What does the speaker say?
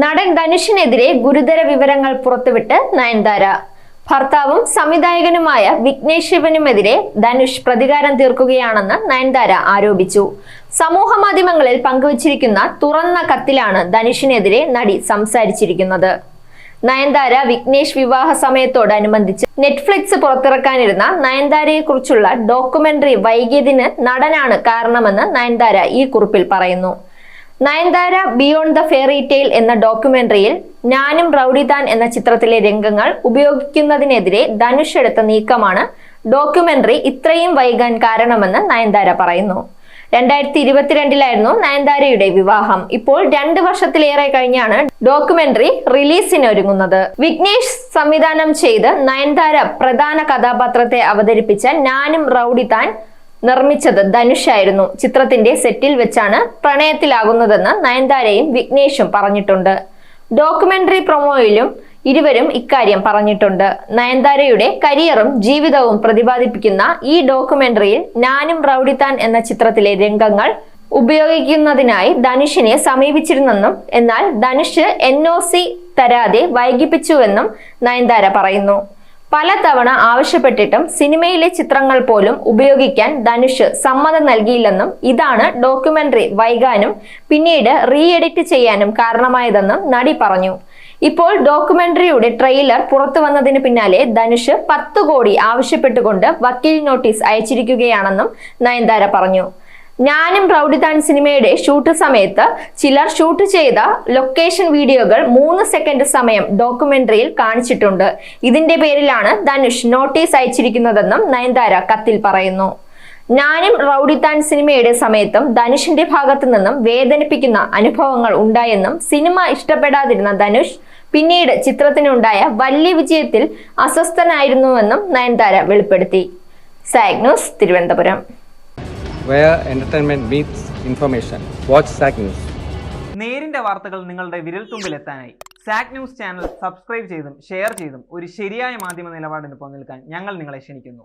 നടൻ ധനുഷിനെതിരെ ഗുരുതര വിവരങ്ങൾ പുറത്തുവിട്ട് നയൻതാര. ഭർത്താവും സംവിധായകനുമായ വിഘ്നേഷ് ശിവനുമെതിരെ ധനുഷ് പ്രതികാരം തീർക്കുകയാണെന്ന് നയൻതാര ആരോപിച്ചു. സമൂഹ മാധ്യമങ്ങളിൽ പങ്കുവച്ചിരിക്കുന്ന തുറന്ന കത്തിലാണ് ധനുഷിനെതിരെ നടി സംസാരിച്ചിരിക്കുന്നത്. നയൻതാര വിഘ്നേഷ് വിവാഹ സമയത്തോടനുബന്ധിച്ച് നെറ്റ്ഫ്ലിക്സ് പുറത്തിറക്കാനിരുന്ന നയൻതാരയെക്കുറിച്ചുള്ള ഡോക്യുമെന്ററി വൈകിയതിന് നടനാണ് കാരണമെന്ന് നയൻതാര ഈ കുറിപ്പിൽ പറയുന്നു. Nayanthara beyond the fairy tale എന്ന ഡോക്യുമെന്ററിയിൽ ഞാനും റൌഡിതാൻ എന്ന ചിത്രത്തിലെ രംഗങ്ങൾ ഉപയോഗിക്കുന്നതിനെതിരെ ധനുഷ് എടുത്ത നീക്കമാണ് ഡോക്യുമെന്ററി ഇത്രയും വൈകാൻ കാരണമെന്ന് നയൻതാര പറയുന്നു. രണ്ടായിരത്തി ഇരുപത്തിരണ്ടിലായിരുന്നു നയൻതാരയുടെ വിവാഹം. ഇപ്പോൾ രണ്ട് വർഷത്തിലേറെ കഴിഞ്ഞാണ് ഡോക്യുമെന്ററി റിലീസിന് ഒരുങ്ങുന്നത്. വിഘ്നേഷ് സംവിധാനം ചെയ്ത് നയൻതാര പ്രധാന കഥാപാത്രത്തെ അവതരിപ്പിച്ച ഞാനും റൌഡിതാൻ നിർമ്മിച്ചത് ധനുഷായിരുന്നു ചിത്രത്തിന്റെ സെറ്റിൽ വെച്ചാണ് പ്രണയത്തിലാകുന്നതെന്ന് നയൻതാരയും വിഘ്നേഷും പറഞ്ഞിട്ടുണ്ട്. ഡോക്യുമെന്ററി പ്രൊമോയിലും ഇരുവരും ഇക്കാര്യം പറഞ്ഞിട്ടുണ്ട്. നയൻതാരയുടെ കരിയറും ജീവിതവും പ്രതിപാദിപ്പിക്കുന്ന ഈ ഡോക്യുമെന്ററിയിൽ ഞാനും റൌഡിത്താൻ എന്ന ചിത്രത്തിലെ രംഗങ്ങൾ ഉപയോഗിക്കുന്നതിനായി ധനുഷിനെ സമീപിച്ചിരുന്നെന്നും എന്നാൽ ധനുഷ് എൻ ഒ സി തരാതെ വൈകിപ്പിച്ചുവെന്നും നയൻതാര പറയുന്നു. പലതവണ ആവശ്യപ്പെട്ടിട്ടും സിനിമയിലെ ചിത്രങ്ങൾ പോലും ഉപയോഗിക്കാൻ ധനുഷ് സമ്മതം നൽകിയില്ലെന്നും ഇതാണ് ഡോക്യുമെന്ററി വൈകാനും പിന്നീട് റീ എഡിറ്റ് ചെയ്യാനും കാരണമായതെന്നും നടി പറഞ്ഞു. ഇപ്പോൾ ഡോക്യുമെന്ററിയുടെ ട്രെയിലർ പുറത്തു വന്നതിന് പിന്നാലെ ധനുഷ് പത്ത് കോടി ആവശ്യപ്പെട്ടുകൊണ്ട് വക്കീൽ നോട്ടീസ് അയച്ചിരിക്കുകയാണെന്നും നയൻതാര പറഞ്ഞു. ഞാനും പ്രൗഢിതാൻ സിനിമയുടെ ഷൂട്ട് സമയത്ത് ചിലർ ഷൂട്ട് ചെയ്ത ലൊക്കേഷൻ വീഡിയോകൾ മൂന്ന് സെക്കൻഡ് സമയം ഡോക്യുമെന്ററിയിൽ കാണിച്ചിട്ടുണ്ട്. ഇതിന്റെ പേരിലാണ് ധനുഷ് നോട്ടീസ് അയച്ചിരിക്കുന്നതെന്നും നയൻതാര കത്തിൽ പറയുന്നു. ഞാനും റൌഡിത്താൻ സിനിമയുടെ സമയത്തും ധനുഷിന്റെ ഭാഗത്തു നിന്നും വേദനിപ്പിക്കുന്ന അനുഭവങ്ങൾ ഉണ്ടായെന്നും സിനിമ ഇഷ്ടപ്പെടാതിരുന്ന ധനുഷ് പിന്നീട് ചിത്രത്തിനുണ്ടായ വലിയ വിജയത്തിൽ അസ്വസ്ഥനായിരുന്നുവെന്നും നയൻതാര വെളിപ്പെടുത്തി. സാഗ്നൂസ് Thiruvananthapuram. Where entertainment meets information. Watch SAC News. നേരിന്റെ വാർത്തകൾ നിങ്ങളുടെ വിരൽത്തുമ്പിലെത്താനായി സാക് ന്യൂസ് ചാനൽ സബ്സ്ക്രൈബ് ചെയ്തും ഷെയർ ചെയ്തും ഒരു ശരിയായ മാധ്യമ നിലപാടിന് പോകാൻ ഞങ്ങൾ നിങ്ങളെ ക്ഷണിക്കുന്നു